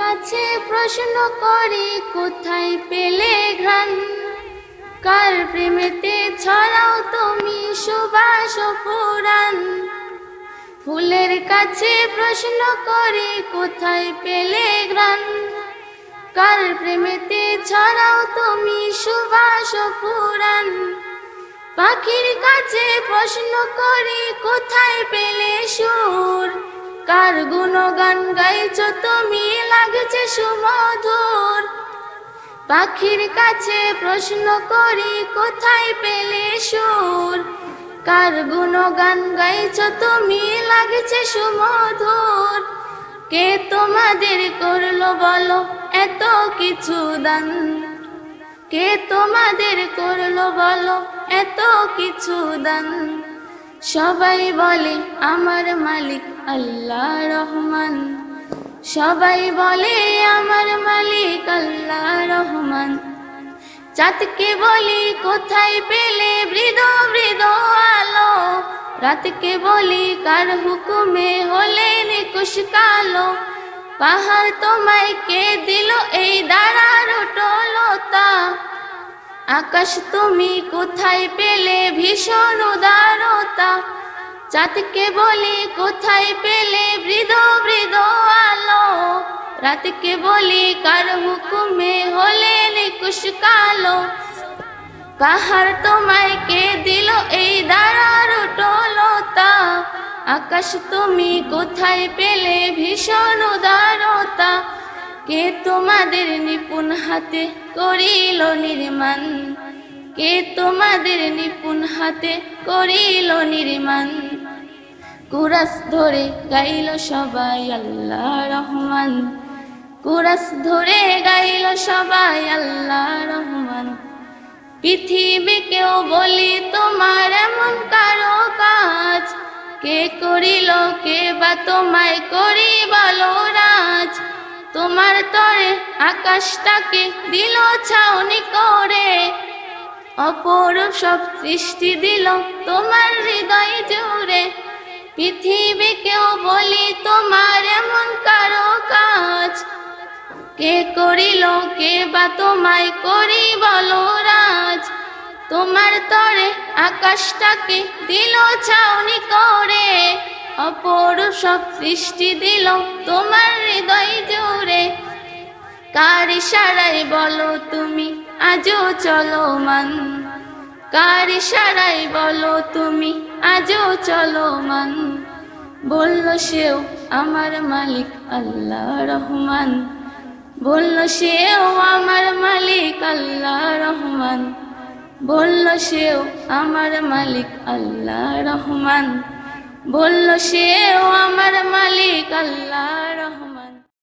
কাছে প্রশ্ন করি, কোথায় পেলে ঘ্রাণ কার প্রেমেতে ছড়াও তুমি সুবাস ফুরান ফুলের কাছে প্রশ্ন করি, কোথায় পেলে ঘ্রাণ? কার প্রেমেতে ছড়াও তুমি সুবাস ফুরান পাখির কাছে প্রশ্ন করি, কোথায় পেলে সুর? কার গুণগান গাইছ তুমি লাগছে সুমধুর। পাখির কাছে প্রশ্ন করি, কোথায় পেলে সুর? কার গুণগান গাইছ তুমি? লাগছে সুমধুর। কে তোমাদের করল বলো? এত কিছু দান। কে তোমাদের করল বলো? এত কিছু দান। সবাই বলে, আমার মালিক আল্লাহ রহমান। সবাই বলে, আমার মালিক আল্লাহ রহমান। চাঁদকে বলি, কোথায় পেলে বৃদ বৃদ আলো? রাতকে বলি, কার হুকুমে হলে নিকুশ কালো? পাহাড় তোমায় কে দিল এই দাঁড়ার টলতা আকাশ তুমি কোথায় পেলে ভীষণ উদারতা? চাঁদকে বলি কোথায় পেলে বৃদ বৃদ আলো? রাতকে বলি কার হুকুমে হলে নিকুশ কালো? পাহাড় তোমায় কে দিল এই দাঁড়ার টলতা আকাশ তুমি কোথায় পেলে ভীষণ উদারতা? কে তোমাদের নিপুণ হাতে করিল নির্মাণ? কে তোমাদের নিপুণ হাতে করিল নির্মাণ? কুরাস ধরে গাইল সবাই আল্লাহ রহমান। কুরাস ধরে গাইল সবাই আল্লাহ রহমান। পৃথিবীকেও বলি তোমার এমন কারও কাজ। কে করিল, কে বা তোমায় করি বলো রাজ। তোমার তরে আকাশটাকে দিল ছাউনি করে। অপরূপ সব সৃষ্টি দিল তোমার হৃদয় জুড়ে। পৃথিবীকেও বলি তোমার এমন কারও কাজ? কে করিল, কে বা তোমায় করি বলো রাজ? তোমার তরে আকাশটাকে দিল ছাউনি করে অপরূপ সব সৃষ্টি দিল তোমার হৃদয় জুড়ে। কার ইশারায় বলো তুমি, আজও চলো মান কার সারাই বলো তুমি, আজও চলো মান। বলল সেও আমার মালিক, আল্লাহ রহমান। বলল সেও আমার মালিক, আল্লাহ রহমান। বলল সেও আমার মালিক, আল্লাহ রহমান। বলল সেও আমার মালিক, আল্লাহ রহমান।